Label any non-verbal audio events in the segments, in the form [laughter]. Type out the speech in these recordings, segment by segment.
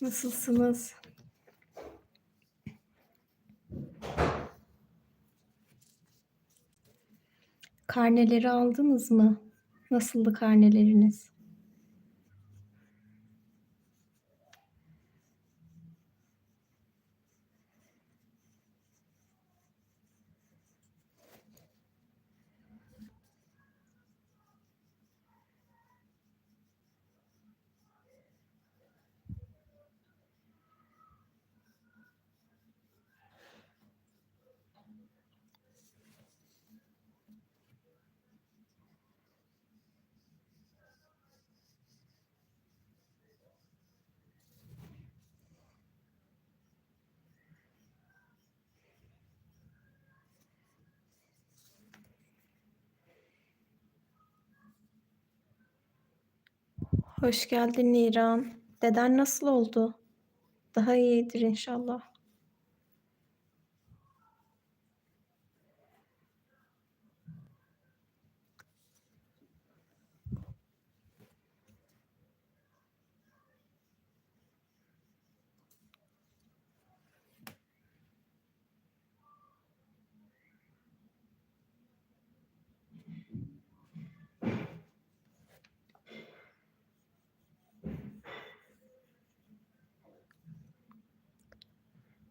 Nasılsınız? Karneleri aldınız mı? Nasıldı karneleriniz? Hoş geldin Niran. Deden nasıl oldu? Daha iyidir inşallah.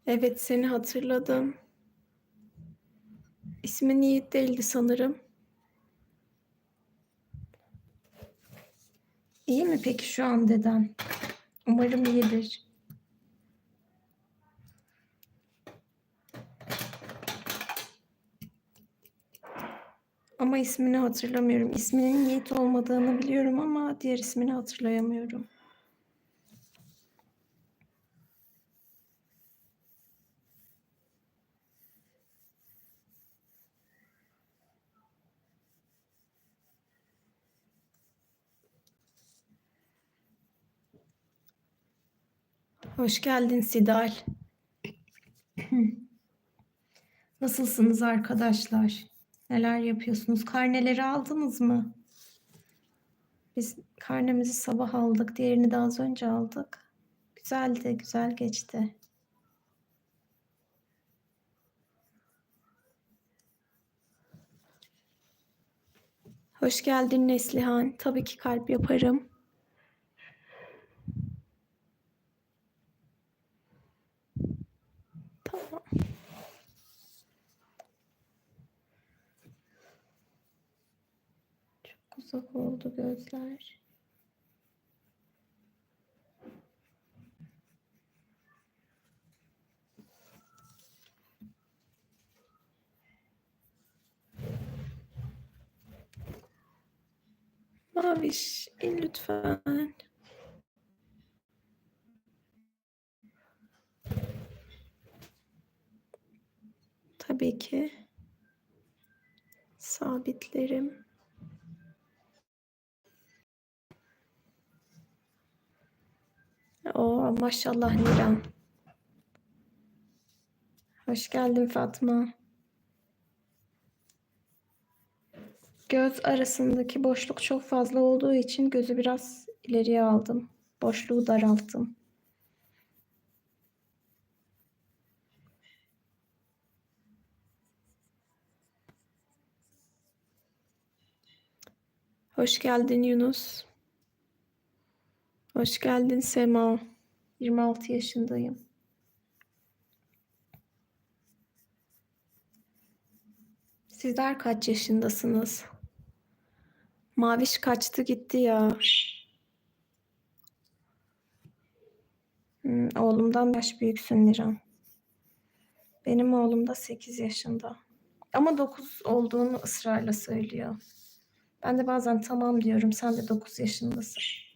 Evet, seni hatırladım. İsmin Yiğit değildi sanırım. İyi mi peki şu an deden? Umarım iyidir. Ama ismini hatırlamıyorum. İsminin Yiğit olmadığını biliyorum ama diğer ismini hatırlayamıyorum. Hoş geldin Sidal. [clears throat] Nasılsınız arkadaşlar? Neler yapıyorsunuz? Karneleri aldınız mı? Biz karnemizi sabah aldık. Diğerini de az önce aldık. Güzeldi, güzel geçti. Hoş geldin Neslihan. Tabii ki kalp yaparım. Tamam. Çok uzak oldu gözler. Maviş, in lütfen. Tabii ki. Sabitlerim. Oo, maşallah Niran. Hoş geldin Fatma. Göz arasındaki boşluk çok fazla olduğu için gözü biraz ileriye aldım. Boşluğu daralttım. Hoş geldin Yunus. Hoş geldin Sema. 26 yaşındayım. Sizler kaç yaşındasınız? Maviş kaçtı gitti ya. Hmm, oğlumdan yaş büyüksün Niran. Benim oğlum da 8 yaşında. Ama 9 olduğunu ısrarla söylüyor. Ben de bazen tamam diyorum. Sen de 9 yaşındasın.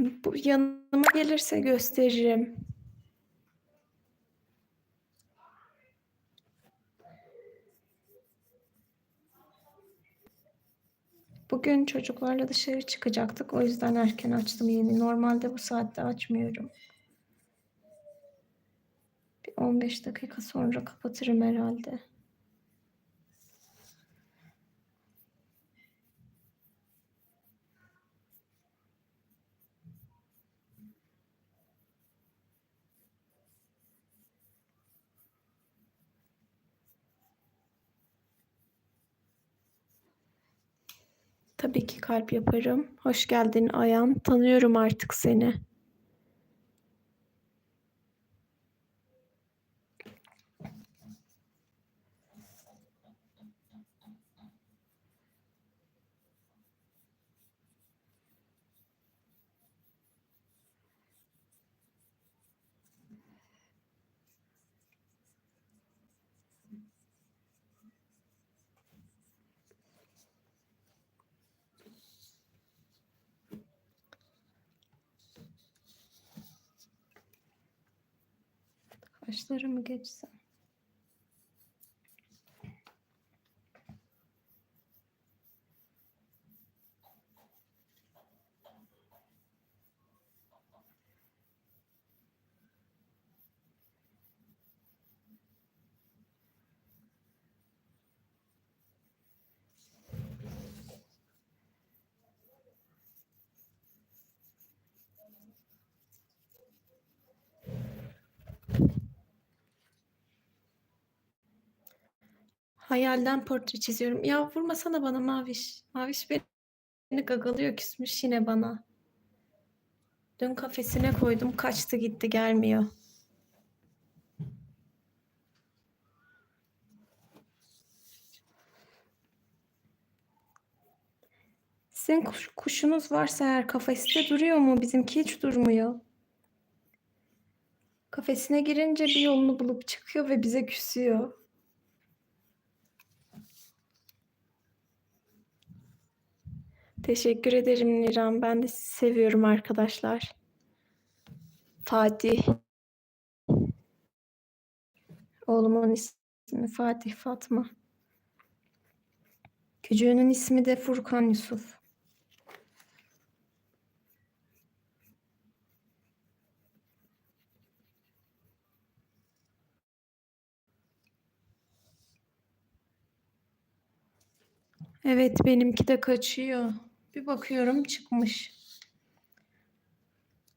Bu yanıma gelirse gösteririm. Bugün çocuklarla dışarı çıkacaktık. O yüzden erken açtım yeni. Normalde bu saatte açmıyorum. Bir 15 dakika sonra kapatırım herhalde. Tabii ki kalp yaparım. Hoş geldin Ayan. Tanıyorum artık seni. Kaşları mı geçsem? Hayalden portre çiziyorum. Ya vurmasana bana Maviş. Maviş beni gagalıyor küsmüş yine bana. Dün kafesine koydum kaçtı gitti gelmiyor. Sizin kuş, kuşunuz varsa eğer kafeste duruyor mu? Bizimki hiç durmuyor. Kafesine girince bir yolunu bulup çıkıyor ve bize küsüyor. Teşekkür ederim Niran. Ben de sizi seviyorum arkadaşlar. Fatih. Oğlumun ismi Fatih Fatma. Küçüğünün ismi de Furkan Yusuf. Evet benimki de kaçıyor. Bir bakıyorum çıkmış.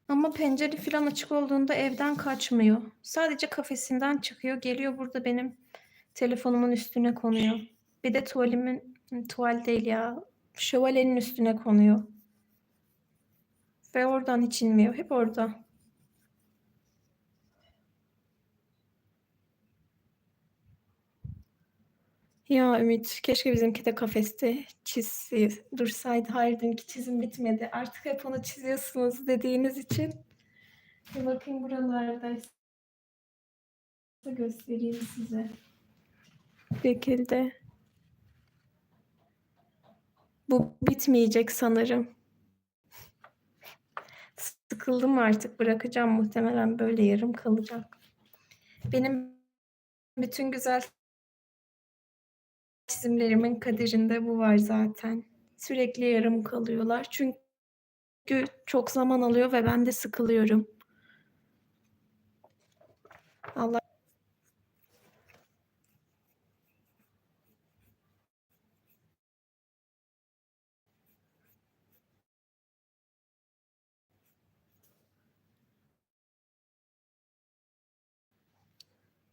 Ama pencere falan açık olduğunda evden kaçmıyor. Sadece kafesinden çıkıyor. Geliyor burada benim telefonumun üstüne konuyor. Bir de tuvalimin, tuval değil ya, şövalyenin üstüne konuyor. Ve oradan hiç inmiyor. Hep orada. Ya Ümit, keşke bizimki de kafeste çizsi dursaydı. Hayır dünkü çizim bitmedi. Artık hep onu çiziyorsunuz dediğiniz için. Bir bakayım buralardaysa göstereyim size. Bu şekilde. Bu bitmeyecek sanırım. Sıkıldım artık bırakacağım muhtemelen böyle yarım kalacak. Benim bütün güzel çizimlerimin kaderinde bu var zaten. Sürekli yarım kalıyorlar. Çünkü çok zaman alıyor ve ben de sıkılıyorum. Allah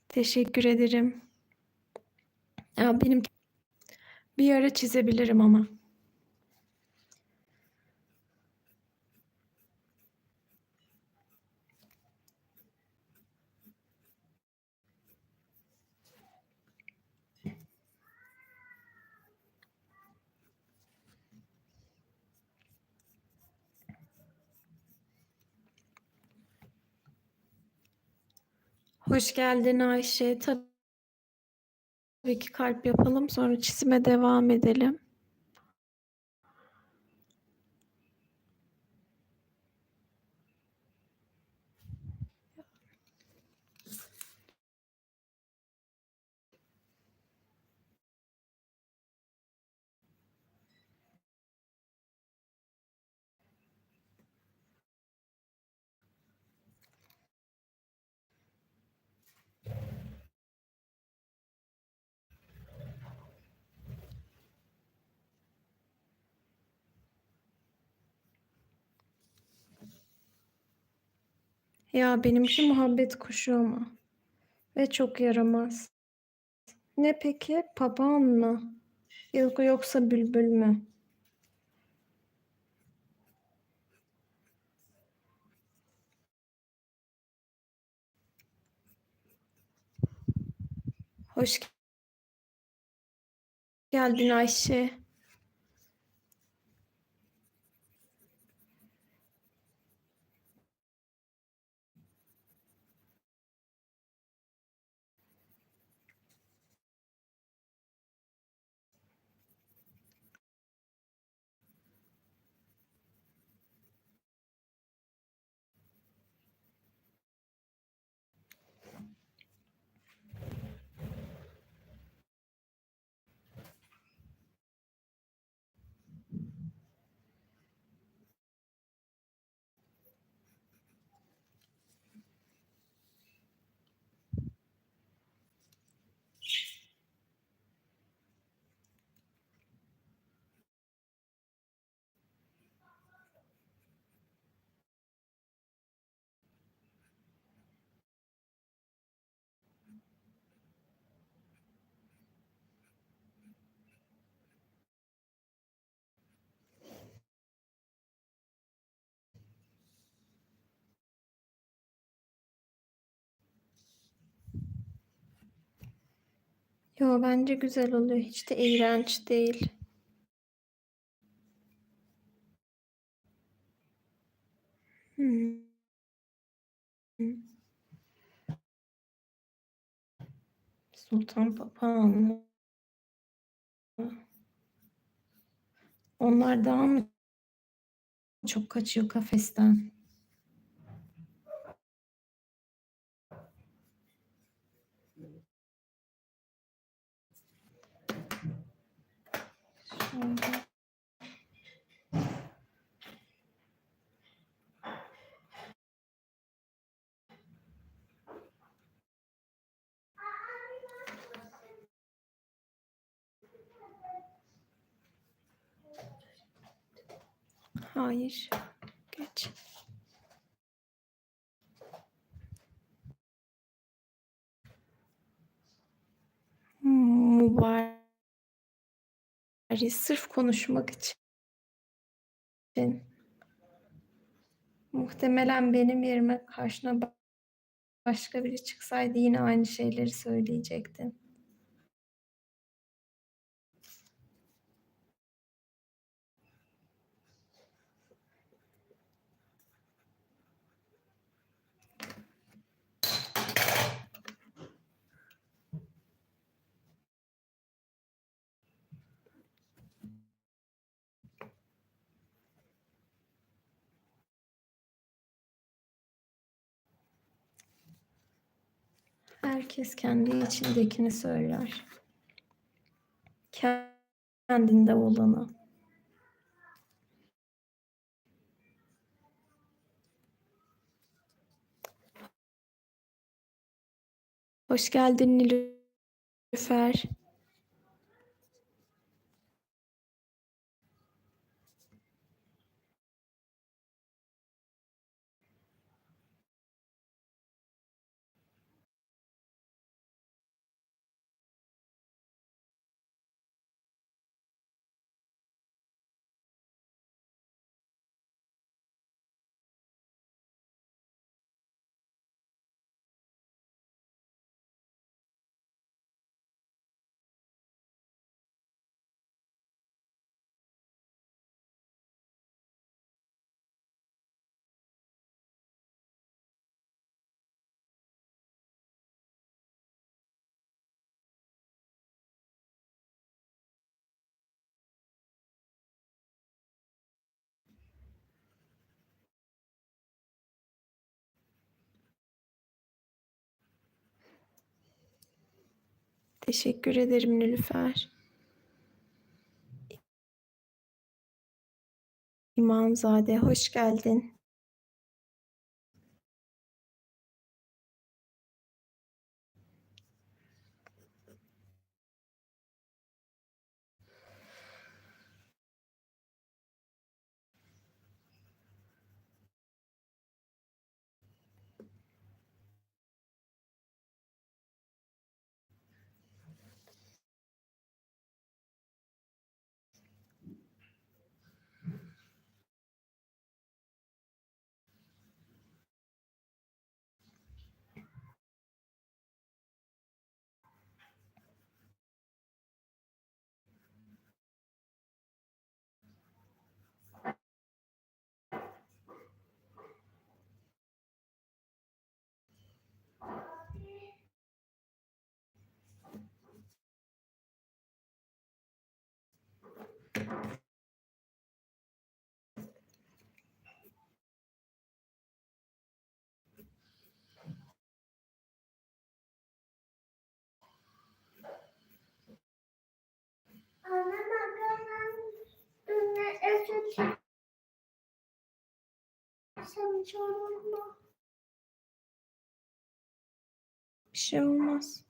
Teşekkür ederim. Ya benim bir ara çizebilirim ama. Hoş geldin Ayşe. Tabii ki kalp yapalım. Sonra çizime devam edelim. Ya benimki muhabbet kuşu ama. Ve çok yaramaz. Ne peki? Papağan mı? Yok, yoksa bülbül mü? Hoş geldin Ayşe. Yo bence güzel oluyor. Hiç de iğrenç değil. Hmm. Sultan papağanı. Onlar daha mı çok kaçıyor kafesten? Hayır. Geç. Mübarek sırf konuşmak için. Muhtemelen benim yerime karşına başka biri çıksaydı yine aynı şeyleri söyleyecektin. Herkes kendi içindekini söyler. Kendinde olanı. Hoş geldin Nilüfer. Teşekkür ederim Nilüfer. İmamzade hoş geldin. Mu? Bir şey olmaz.